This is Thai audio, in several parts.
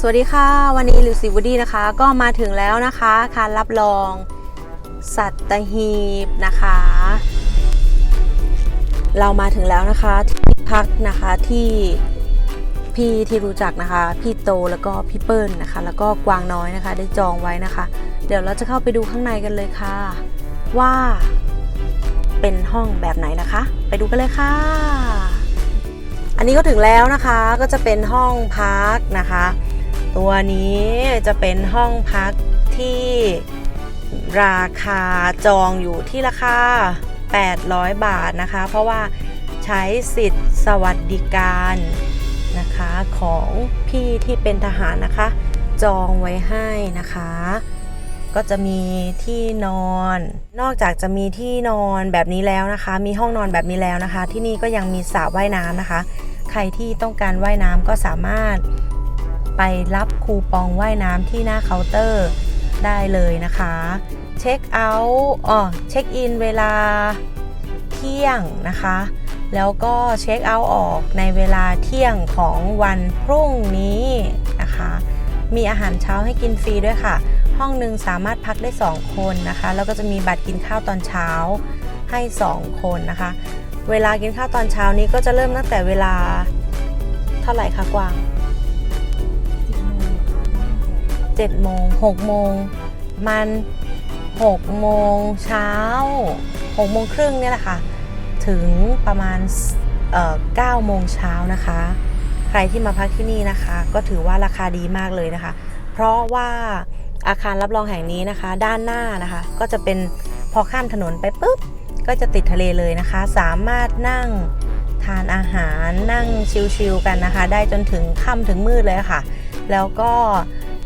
สวัสดีค่ะ วันนี้ลิวซีวูดี้นะคะ ก็มาถึงแล้วนะคะคารรับรอง สัตหีบนะคะ เรามาถึงแล้วนะคะที่พักนะคะที่พี่ที่รู้จักนะคะ พี่โตแล้วก็พี่เปิ้ลนะคะ แล้วก็กวางน้อยนะคะ ได้จองไว้นะคะ เดี๋ยวเราจะเข้าไปดูข้างในกันเลยค่ะ ว่าเป็นห้องแบบไหนนะคะ ไปดูกันเลยค่ะ อันนี้ก็ถึงแล้วนะคะก็จะเป็นห้องพักนะคะ ตัวนี้จะเป็นห้องพักที่ราคาจองอยู่ที่ราคา 800 บาทนะคะ เพราะว่าใช้สิทธิ์สวัสดิการนะคะของพี่ที่เป็นทหารนะคะ จองไว้ให้นะคะ ก็จะมีที่นอน นอกจากจะมีที่นอนแบบนี้แล้วนะคะ มีห้องนอนแบบนี้แล้วนะคะ ที่นี่ก็ยังมีสระว่ายน้ำนะคะ รที่ต้องการว่ายน้ำก็สามารถไปรับคูปองว่ายน้ำที่หน้าเคาน์เตอร์ได้เลยนะคะ เช็คเอาท์อ๋อเช็คอินเวลาเที่ยงนะคะ แล้วก็เช็คเอาท์ออกในเวลาเที่ยงของวันพรุ่งนี้นะคะ มีอาหารเช้าให้กินฟรีด้วยค่ะ ห้องหนึ่งสามารถพักได้ 2 คนนะคะ แล้วก็จะมีบัตรกินข้าวตอนเช้าให้ 2 คนนะคะ เวลากินข้าวตอนเช้านี้ก็จะเริ่มตั้งแต่เวลาเท่าไหร่คะกวาง7โมง6โมงมัน6โมงเช้า6โมงครึ่งเนี่ยแหละค่ะ ถึงประมาณเอ่อ9โมงเช้านะคะ ใครที่มาพักที่นี่นะคะ ก็ถือว่าราคาดีมากเลยนะคะ เพราะว่าอาคารรับรองแห่งนี้นะคะ ด้านหน้านะคะ ก็จะเป็นพอข้ามถนนไปปุ๊บ ก็จะติดทะเลเลยนะคะ สามารถนั่งทานอาหารนั่งชิลๆกันนะคะ ได้จนถึงค่ำถึงมืดเลยค่ะ แล้วก็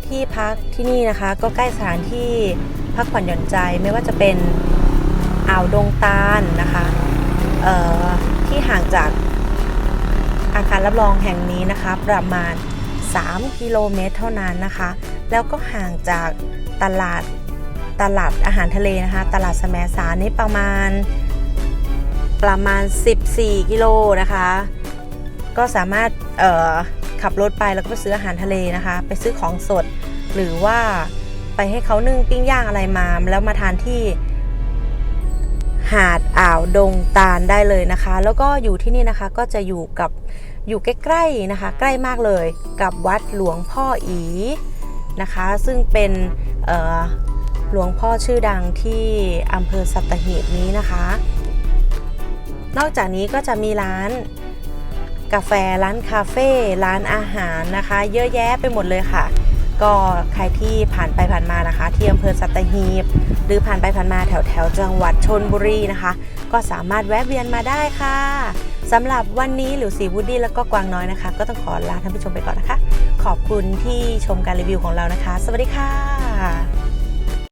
ที่พักที่นี่นะคะ ก็ใกล้สถานที่พักผ่อนหย่อนใจไม่ว่าจะเป็นอ่าวดงตาลนะคะเอ่อที่ห่างจากอาคารรับรองแห่งนี้นะคะ ประมาณ 3 กิโลเมตรเท่านั้นนะคะ แล้วก็ห่างจากตลาด ตลาดอาหารทะเลนะคะ ตลาดสมสารนี่ประมาณประมาณ 14 กิโลนะคะ ก็สามารถขับรถไปแล้วก็ไปซื้ออาหารทะเลนะคะ ไปซื้อของสด หรือว่าไปให้เขานึ่งปิ้งย่างอะไรมา แล้วมาทานที่หาดอ่าวดงตาลได้เลยนะคะ แล้วก็อยู่ที่นี่นะคะก็จะอยู่กับอยู่ใกล้ๆนะคะ ใกล้มากเลยกับวัดหลวงพ่ออีนะคะ ซึ่งเป็น หลวงพ่อชื่อดังที่อำเภอสัตหีบนี้นะคะ นอกจากนี้ก็จะมีร้านกาแฟร้านคาเฟ่ร้านอาหารนะคะ เยอะแยะไปหมดเลยค่ะ ก็ใครที่ผ่านไปผ่านมานะคะ ที่อำเภอสัตหีบ หรือผ่านไปผ่านมาแถวแถวจังหวัดชนบุรีนะคะ ก็สามารถแวะเวียนมาได้ค่ะสำหรับวันนี้หลิวสีวูดดี้แล้วก็กวางน้อยนะคะ ก็ต้องขอลาท่านผู้ชมไปก่อนนะคะ ขอบคุณที่ชมการรีวิวของเรานะคะ สวัสดีค่ะ